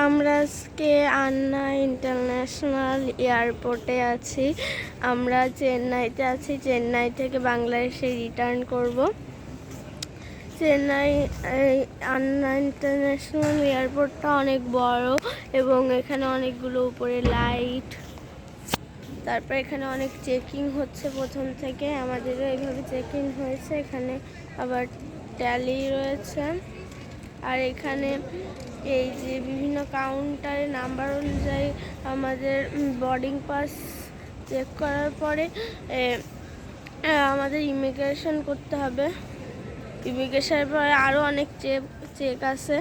আমরা আজকে আন্না ইন্টারন্যাশনাল এয়ারপোর্টে আছি। আমরা চেন্নাইতে আছি। চেন্নাই থেকে বাংলাদেশে রিটার্ন করব। চেন্নাই আন্না ইন্টারন্যাশনাল এয়ারপোর্টটা অনেক বড় এবং এখানে অনেকগুলো উপরে লাইট তারপর এখানে অনেক চেকিং হচ্ছে প্রথম থেকে। আমাদেরও এইভাবে চেকিং হয়েছে। এখানে আবার ট্যালি রয়েছে। আর এখানে এই যে বিভিন্ন কাউন্টারে নাম্বার অনুযায়ী আমাদের বোর্ডিং পাস চেক করার পরে আমাদের ইমিগ্রেশন করতে হবে। ইমিগ্রেশনের পরে আরও অনেক চেক চেক আছে।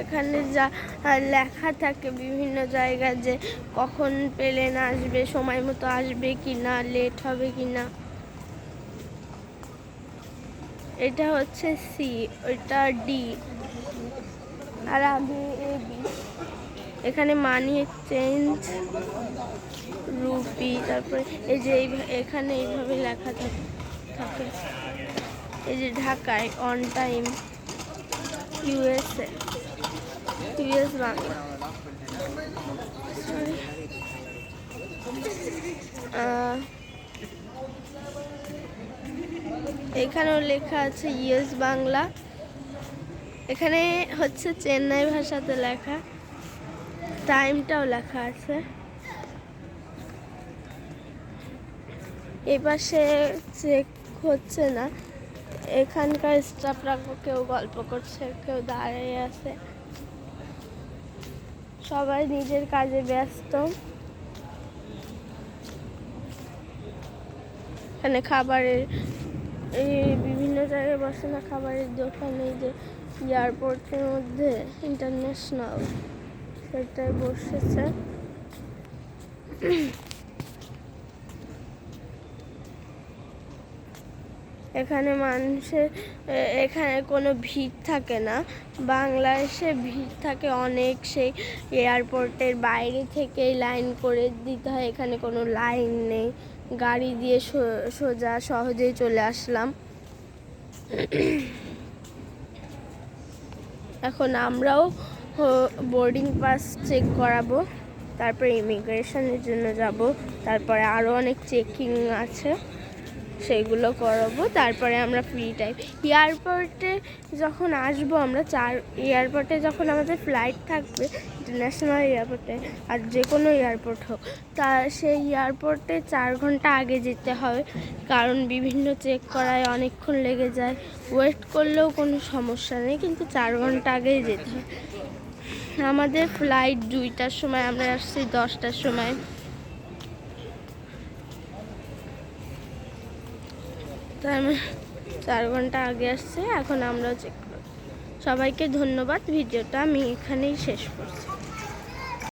এখানে যা লেখা থাকে বিভিন্ন জায়গায় যে কখন প্লেন আসবে, সময় মতো আসবে কি না লেট হবে কি না এটা হচ্ছে সি ওইটা ডি আর আমি এ বি এখানে মানি এক্সচেঞ্জ রুপি তারপরে এই যে এখানে এইভাবে লেখা থাকে। এই যে ঢাকায় on time USA US Bangla Sorry. এখানেও লেখা আছে ইয়েস বাংলা। এখানে হচ্ছে চেন্নাই ভাষাতে লেখা। টাইমটাও লেখা আছে। এই পাশে চেক হচ্ছে না। এখানকার স্টাফরা কেউ গল্প করছে, কেউ দাঁড়িয়ে আছে। সবাই নিজের কাজে ব্যস্ত। এখানে খাবারের এই বিভিন্ন জায়গায় বসে না খাবারের দোকান, এই যে এয়ারপোর্টের মধ্যে ইন্টারন্যাশনাল সেটাই বসেছে। এখানে মানুষের এখানে কোনো ভিড় থাকে না। বাংলাদেশে ভিড় থাকে অনেক, সেই এয়ারপোর্টের বাইরে থেকেই লাইন করে দিতে হয়। এখানে কোনো লাইন নেই। গাড়ি দিয়ে সোজা সহজেই চলে আসলাম। এখন আমরাও বোর্ডিং পাস চেক করাবো, তারপরে ইমিগ্রেশনের জন্য যাব, তারপরে আরও অনেক চেকিং আছে। সেইগুলো করাবো, তারপরে আমরা ফ্রি টাইম এয়ারপোর্টে যখন আসব আমরা চার এয়ারপোর্টে যখন আমাদের ফ্লাইট থাকবে ইন্টারন্যাশনাল এয়ারপোর্টে আর যে কোনো এয়ারপোর্ট হোক, তা সেই এয়ারপোর্টে চার ঘণ্টা আগে যেতে হবে, কারণ বিভিন্ন চেক করায়, অনেকক্ষণ লেগে যায়। ওয়েট করলেও কোনো সমস্যা নেই, কিন্তু চার ঘণ্টা আগেই যেতে হয় আমাদের ফ্লাইট দুইটার সময়, আমরা আসছি দশটার সময়। তাই আমি চার ঘণ্টা আগে আসছে, এখন আমরা চেক সবাইকে ধন্যবাদ, ভিডিওটা আমি এখানেই শেষ করছি।